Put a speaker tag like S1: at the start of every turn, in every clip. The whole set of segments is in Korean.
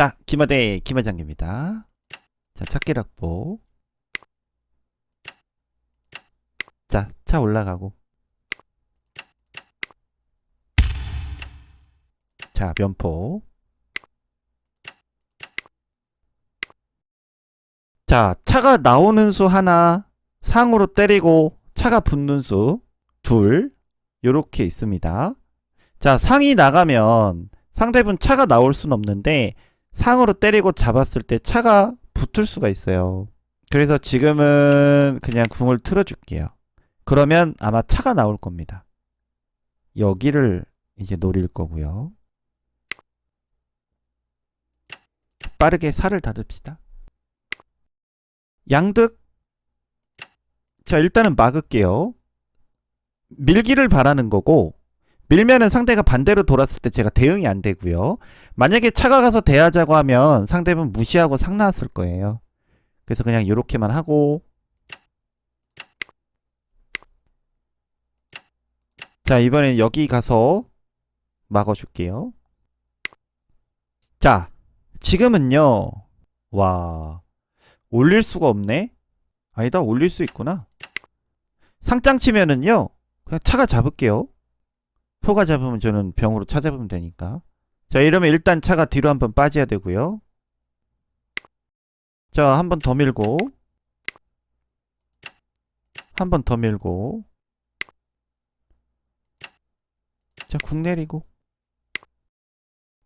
S1: 자, 김하대 김하장입니다. 자, 찾기락보. 자, 차 올라가고. 자, 면포. 자, 차가 나오는 수 하나, 상으로 때리고 차가 붙는 수 둘, 요렇게 있습니다. 자, 상이 나가면 상대분 차가 나올 순 없는데 상으로 때리고 잡았을 때 차가 붙을 수가 있어요. 그래서 지금은 그냥 궁을 틀어줄게요. 그러면 아마 차가 나올 겁니다. 여기를 이제 노릴 거고요. 빠르게 살을 닫읍시다. 양득. 자, 일단은 막을게요. 밀기를 바라는 거고, 밀면은 상대가 반대로 돌았을 때 제가 대응이 안 되고요. 만약에 차가 가서 대하자고 하면 상대분 무시하고 상 나왔을 거예요. 그래서 그냥 이렇게만 하고 자 이번엔 여기 가서 막아줄게요. 자 지금은요 와 올릴 수가 없네. 아니다 올릴 수 있구나. 상장 치면은요 그냥 차가 잡을게요. 포가 잡으면 저는 병으로 차 잡으면 되니까. 자, 이러면 일단 차가 뒤로 한번 빠져야 되고요. 자, 한 번 더 밀고. 한 번 더 밀고. 자, 궁 내리고.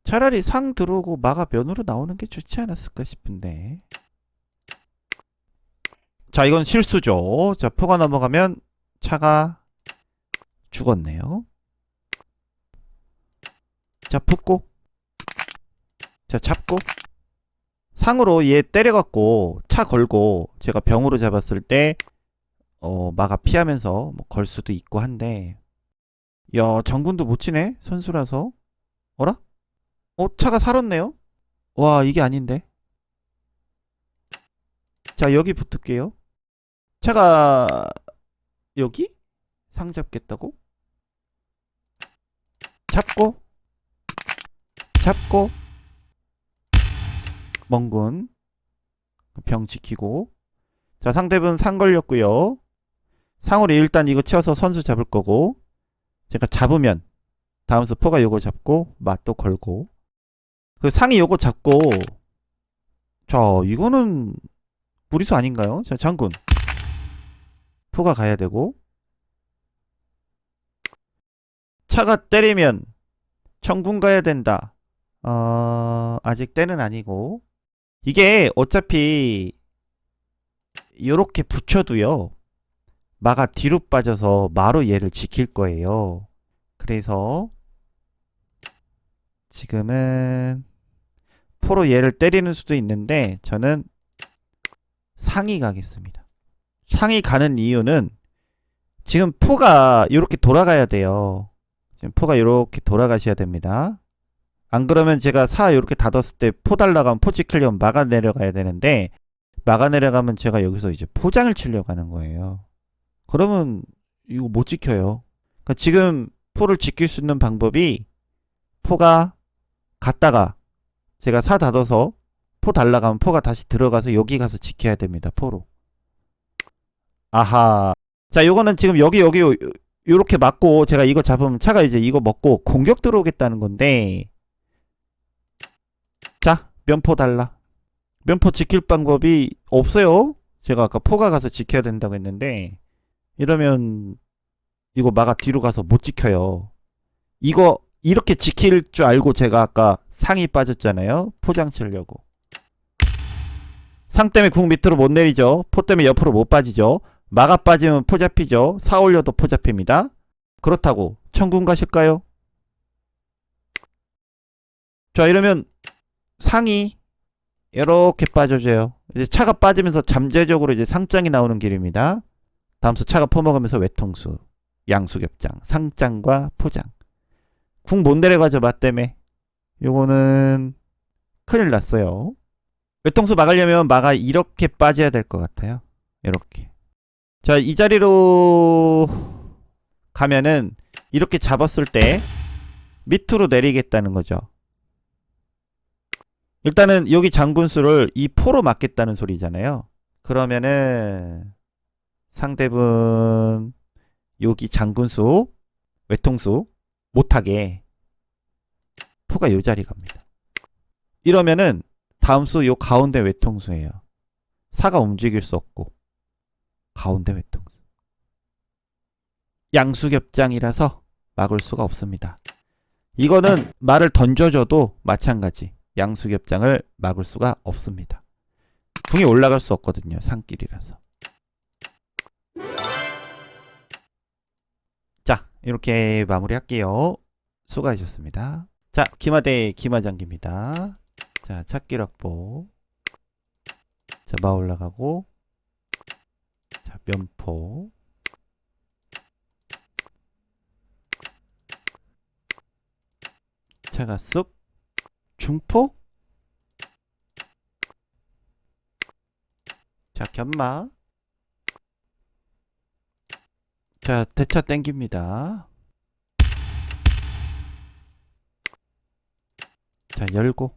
S1: 차라리 상 들어오고 마가 면으로 나오는 게 좋지 않았을까 싶은데. 자, 이건 실수죠. 자, 포가 넘어가면 차가 죽었네요. 자, 붙고. 자, 잡고. 상으로 얘 때려갖고 차 걸고 제가 병으로 잡았을 때, 어, 마가 피하면서 뭐 걸 수도 있고 한데, 야, 정군도 못 치네? 선수라서. 어라? 어, 차가 살았네요? 와, 이게 아닌데. 자, 여기 붙을게요. 차가, 여기? 상 잡겠다고? 잡고. 잡고 멍군 병 지키고. 자 상대분 상 걸렸고요. 상으로 일단 이거 치워서 선수 잡을 거고 제가 잡으면 다음 수 포가 요거 잡고 맛도 걸고. 그 상이 요거 잡고. 자 이거는 무리수 아닌가요? 자 장군. 포가 가야 되고. 차가 때리면 청군 가야 된다 어, 아직 때는 아니고. 이게 어차피 요렇게 붙여도요. 마가 뒤로 빠져서 마로 얘를 지킬 거예요. 그래서 지금은 포로 얘를 때리는 수도 있는데 저는 상이 가겠습니다. 상이 가는 이유는 지금 포가 이렇게 돌아가야 돼요. 지금 포가 이렇게 돌아가셔야 됩니다. 안 그러면 제가 사 이렇게 닫았을 때 포 달라가면 포 지키려면 막아 내려가야 되는데 막아 내려가면 제가 여기서 이제 포장을 치려고 하는 거예요. 그러면 이거 못 지켜요. 그러니까 지금 포를 지킬 수 있는 방법이 포가 갔다가 제가 사 닫아서 포 달라가면 포가 다시 들어가서 여기 가서 지켜야 됩니다. 포로. 아하. 자, 요거는 지금 여기 여기 요- 요렇게 맞고 제가 이거 잡으면 차가 이제 이거 먹고 공격 들어오겠다는 건데 자, 면포 달라. 면포 지킬 방법이 없어요. 제가 아까 포가 가서 지켜야 된다고 했는데 이러면 이거 마가 뒤로 가서 못 지켜요. 이거 이렇게 지킬 줄 알고 제가 아까 상이 빠졌잖아요. 포장 치려고. 상 때문에 궁 밑으로 못 내리죠. 포 때문에 옆으로 못 빠지죠. 마가 빠지면 포 잡히죠. 사 올려도 포 잡힙니다. 그렇다고 천군 가실까요? 자 이러면 상이 이렇게 빠져줘요. 이제 차가 빠지면서 잠재적으로 이제 상장이 나오는 길입니다. 다음 수 차가 퍼먹으면서 외통수, 양수겹장, 상장과 포장. 궁 못 내려가죠, 맛 때문에. 요거는 큰일 났어요. 외통수 막으려면 마가 이렇게 빠져야 될 것 같아요. 이렇게. 자, 이 자리로 가면은 이렇게 잡았을 때 밑으로 내리겠다는 거죠. 일단은 여기 장군수를 이 포로 막겠다는 소리잖아요. 그러면은 상대분 여기 장군수 외통수 못하게 포가 요 자리 갑니다. 이러면은 다음 수 요 가운데 외통수예요. 사가 움직일 수 없고 가운데 외통수. 양수겹장이라서 막을 수가 없습니다. 이거는 말을 던져줘도 마찬가지. 양수겹장을 막을 수가 없습니다. 궁이 올라갈 수 없거든요. 산길이라서. 자, 이렇게 마무리할게요. 수고하셨습니다. 자, 기마대 기마장기입니다. 자, 찾기 확보. 자, 마 올라가고. 자, 면포. 차가 쑥. 중포. 자, 견마. 자, 대차 땡깁니다. 자, 열고.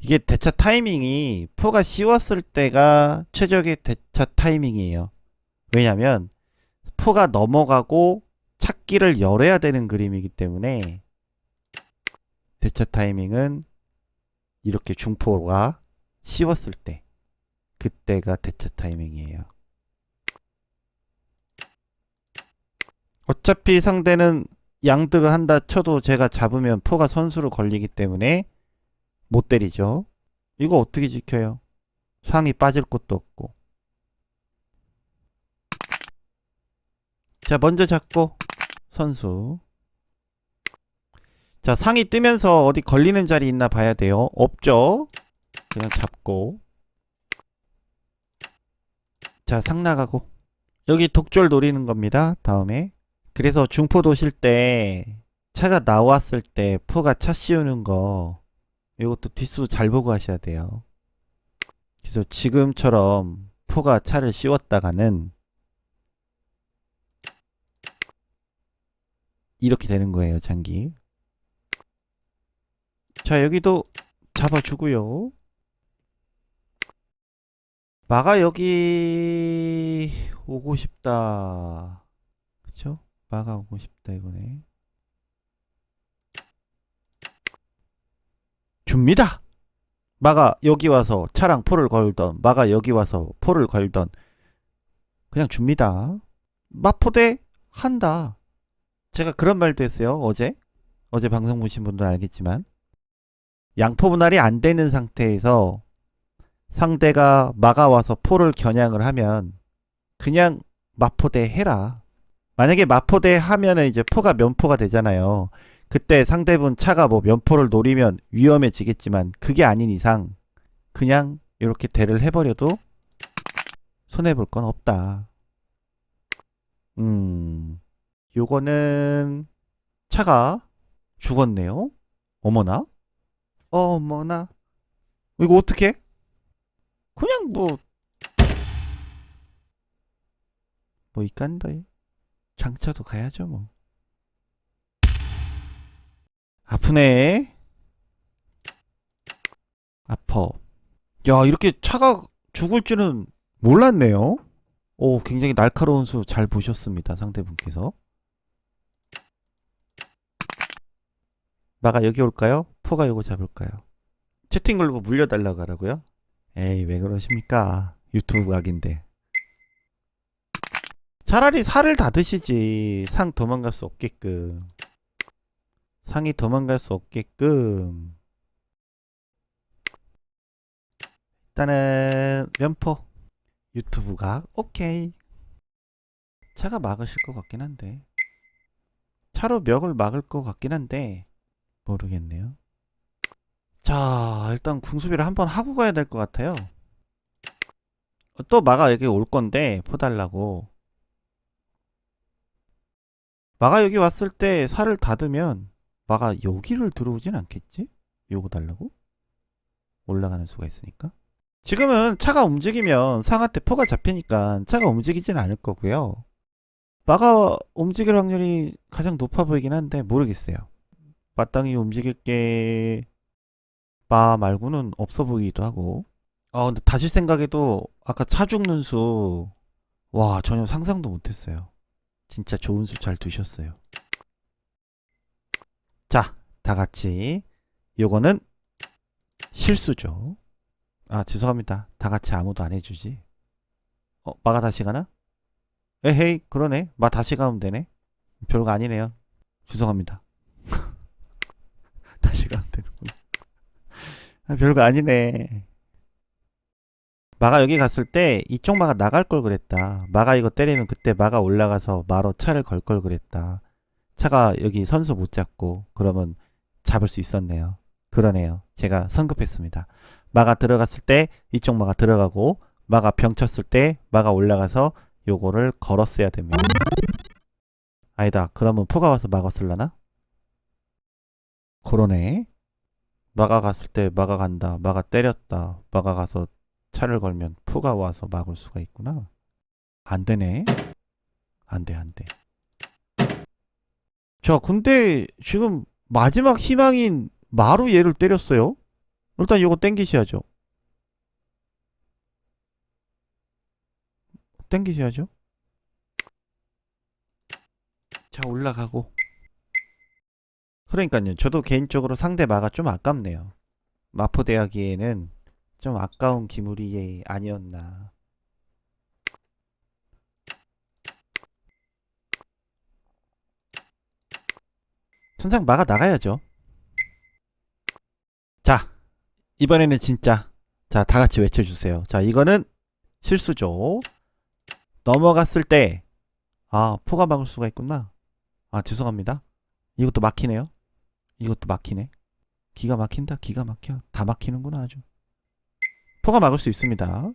S1: 이게 대차 타이밍이 포가 씌웠을 때가 최적의 대차 타이밍이에요. 왜냐면 포가 넘어가고 찾기를 열어야 되는 그림이기 때문에 대차 타이밍은 이렇게 중포가 씌웠을 때 그때가 대차 타이밍이에요. 어차피 상대는 양득을 한다 쳐도 제가 잡으면 포가 선수로 걸리기 때문에 못 때리죠. 이거 어떻게 지켜요? 상이 빠질 곳도 없고. 자, 먼저 잡고 선수. 자, 상이 뜨면서 어디 걸리는 자리 있나 봐야 돼요. 없죠? 그냥 잡고. 자, 상 나가고. 여기 독졸 노리는 겁니다. 다음에. 그래서 중포 도실 때 차가 나왔을 때 포가 차 씌우는 거 이것도 뒷수 잘 보고 하셔야 돼요. 그래서 지금처럼 포가 차를 씌웠다가는 이렇게 되는 거예요, 장기. 자, 여기도 잡아주고요. 마가 여기 오고 싶다. 그쵸? 마가 오고 싶다, 이거네. 줍니다. 마가 여기 와서 차랑 포를 걸던, 마가 여기 와서 포를 걸던, 그냥 줍니다. 마포대 한다. 제가 그런 말도 했어요, 어제. 어제 방송 보신 분들은 알겠지만. 양포 분할이 안 되는 상태에서 상대가 마가 와서 포를 겨냥을 하면 그냥 마포대 해라. 만약에 마포대 하면은 이제 포가 면포가 되잖아요. 그때 상대분 차가 뭐 면포를 노리면 위험해지겠지만 그게 아닌 이상 그냥 이렇게 대를 해버려도 손해볼 건 없다. 음, 요거는 차가 죽었네요. 어머나, 어머나, 이거 어떻게? 그냥 뭐, 뭐 이간다. 장차도 가야죠 뭐. 아프네. 아퍼. 야, 이렇게 차가 죽을 줄은 몰랐네요. 오, 굉장히 날카로운 수 잘 보셨습니다. 상대분께서. 마가 여기 올까요? 포가 요거 잡을까요? 채팅 걸고 물려달라고 하라고요? 에이, 왜 그러십니까? 유튜브 각인데. 차라리 살을 다 드시지. 상 도망갈 수 없게끔. 상이 도망갈 수 없게끔 일단은 면포 유튜브가 오케이 차가 막으실 것 같긴 한데 차로 멱을 막을 것 같긴 한데 모르겠네요 자 일단 궁수비를 한번 하고 가야 될 것 같아요 또 마가 여기 올 건데 포달라고 마가 여기 왔을 때 살을 닫으면 마가 여기를 들어오진 않겠지? 요거 달라고? 올라가는 수가 있으니까. 지금은 차가 움직이면 상한테 포가 잡히니까 차가 움직이진 않을 거고요. 마가 움직일 확률이 가장 높아 보이긴 한데 모르겠어요. 마땅히 움직일 게 마 말고는 없어 보이기도 하고. 아, 근데 다시 생각해도 아까 차 죽는 수, 와, 전혀 상상도 못했어요. 진짜 좋은 수잘 두셨어요. 자, 다 같이. 요거는 실수죠. 아, 죄송합니다. 다 같이 아무도 안 해주지. 어, 마가 다시 가나? 에헤이, 그러네. 마 다시 가면 되네. 별거 아니네요. 죄송합니다. 다시 가면 되는구나. 아, 별거 아니네. 마가 여기 갔을 때 이쪽 마가 나갈 걸 그랬다. 마가 이거 때리면 그때 마가 올라가서 마로 차를 걸 걸 그랬다. 차가 여기 선수 못 잡고 그러면 잡을 수 있었네요. 그러네요. 제가 성급했습니다. 마가 들어갔을 때 이쪽 마가 들어가고 마가 병 쳤을 때 마가 올라가서 요거를 걸었어야 됩니다. 아니다. 그러면 포가 와서 막았을라나? 그러네. 마가 갔을 때 마가 간다. 마가 때렸다. 마가 가서 차를 걸면 포가 와서 막을 수가 있구나. 안 되네. 안 돼, 안 돼. 자, 근데 지금 마지막 희망인 마루 얘를 때렸어요. 일단 요거 땡기셔야죠. 땡기셔야죠. 자, 올라가고. 그러니까요. 저도 개인적으로 상대 마가 좀 아깝네요. 마포대하기에는 좀 아까운 기물이 아니었나. 천상 마가 나가야죠. 자, 이번에는 진짜. 자, 다 같이 외쳐주세요. 자, 이거는 실수죠. 넘어갔을 때, 아, 포가 막을 수가 있구나. 아, 죄송합니다. 이것도 막히네요. 이것도 막히네. 기가 막힌다, 기가 막혀. 다 막히는구나, 아주. 포가 막을 수 있습니다.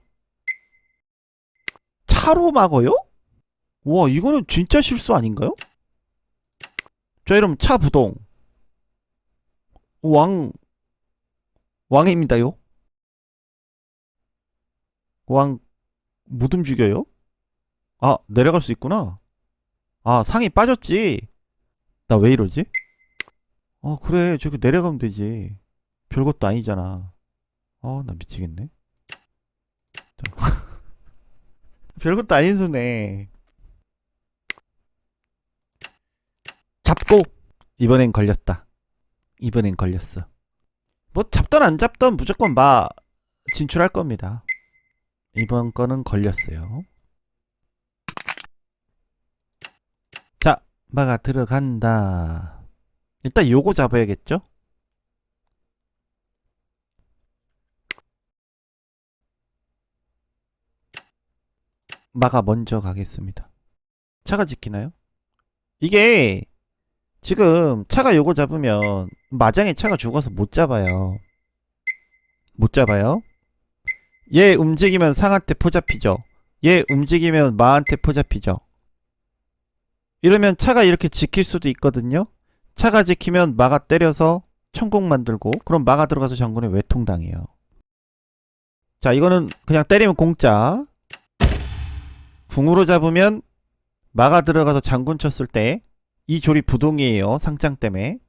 S1: 차로 막어요? 와, 이거는 진짜 실수 아닌가요? 자, 이러면 차 부동. 왕, 왕입니다요? 왕, 못 움직여요? 아, 내려갈 수 있구나. 아, 상이 빠졌지. 나 왜 이러지? 아, 그래. 저기 내려가면 되지. 별것도 아니잖아. 아, 나 미치겠네. 자. 별것도 아닌 수네. 잡고! 이번엔 걸렸다. 이번엔 걸렸어. 뭐, 잡던 안 잡던 무조건 마 진출할 겁니다. 이번 거는 걸렸어요. 자, 마가 들어간다. 일단 요거 잡아야겠죠? 마가 먼저 가겠습니다. 차가 지키나요? 이게 지금 차가 요거 잡으면 마장에 차가 죽어서 못 잡아요. 못 잡아요. 얘 움직이면 상한테 포 잡히죠. 얘 움직이면 마한테 포 잡히죠. 이러면 차가 이렇게 지킬 수도 있거든요. 차가 지키면 마가 때려서 천국 만들고 그럼 마가 들어가서 장군에 외통당해요. 자 이거는 그냥 때리면 공짜. 궁으로 잡으면 마가 들어가서 장군 쳤을 때 이 조리 부동이에요. 상장 때문에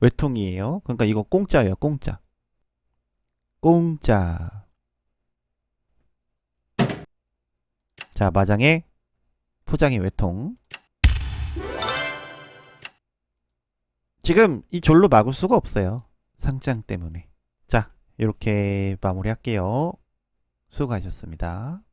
S1: 외통이에요. 그러니까 이거 공짜예요. 공짜. 공짜. 자 마장에 포장이 외통. 지금 이 졸로 막을 수가 없어요. 상장 때문에. 자, 이렇게 마무리할게요. 수고하셨습니다.